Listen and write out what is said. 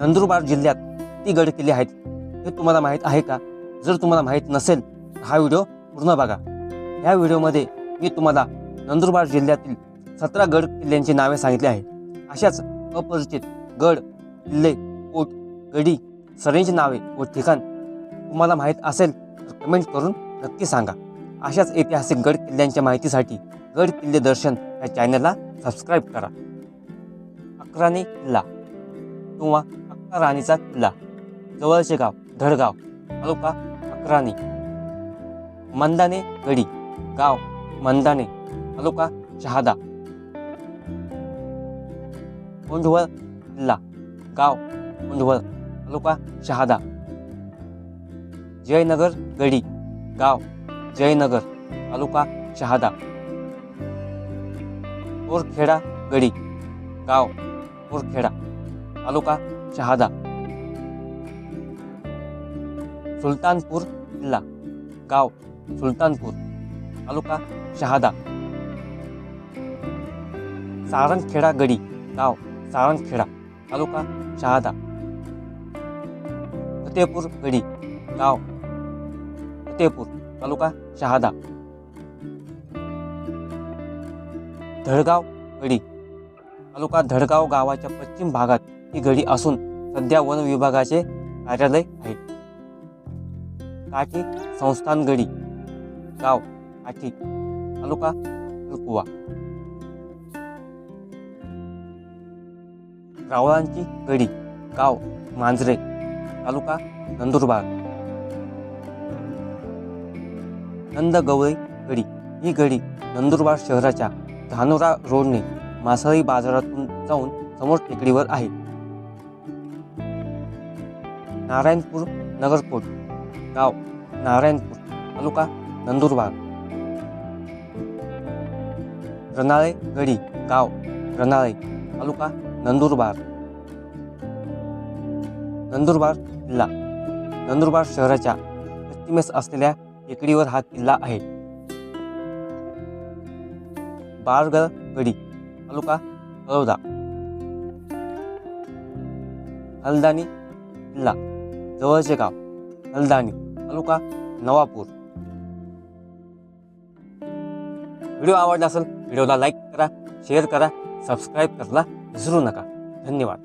नंदुरबार जिल्ह्यात ती गड किल्ले आहेत. हे तुम्हाला माहीत आहे का? जर तुम्हाला माहीत नसेल तर हा व्हिडिओ पूर्ण बघा. या व्हिडिओमध्ये मी तुम्हाला नंदुरबार जिल्ह्यातील सतरा गड किल्ल्यांची नावे सांगितली आहे अशाच अपरिचित गड किल्ले कोट गडी सरेंची नावे व ठिकाण तुम्हाला माहीत असेल तर कमेंट करून नक्की सांगा. अशाच ऐतिहासिक गड किल्ल्यांच्या माहितीसाठी गड किल्ले दर्शन या चॅनलला सबस्क्राईब करा. अकराने किल्ला किंवा राणीचा किल्ला. जवळचे गाव धडगाव तालुका अकराणी. मंदाने गडी गाव मंदाने तालुका शहादा. कोंढवळ किल्ला गाव कोंढवळ तालुका शहादा. जयनगर गडी गाव जयनगर तालुका शहादा. कोरखेडा गडी गाव कोरखेडा तालुका शहादा. सुलतानपूर किल्ला गाव सुलतानपूर तालुका शहादा. सारंगखेडा गडी गाव सारंगखेडा तालुका शहादा. फतेपूर गडी गाव फतेपूर तालुका शहादा. धडगाव गडी तालुका धडगाव गावाच्या पश्चिम भागात ही गडी असून सध्या वन विभागाचे कार्यालय आहे. काठी संस्थान गडी गाव काठी तालुका अलकुवा रावळांची गडी गाव मांजरे तालुका नंदुरबार. नंदगवळी गडी ही गडी नंदुरबार शहराच्या धानोरा रोडने मासळी बाजारातून जाऊन समोर टेकडीवर आहे. नारायणपूर नगरकोट गाव नारायणपूर तालुका नंदुरबार. रनाळे गडी गाव रनाळे तालुका नंदुरबार. नंदुरबार किल्ला. नंदुरबार शहराच्या पश्चिमेस असलेल्या टेकडीवर हा किल्ला आहे. बारगड गडी तालुका तळोदा हलदानी किल्ला. जवळचे गाव हलदाणी तालुका नवापूर. व्हिडिओ आवडला असेल व्हिडिओला लाईक करा शेअर करा सबस्क्राईब करायला विसरू नका. धन्यवाद.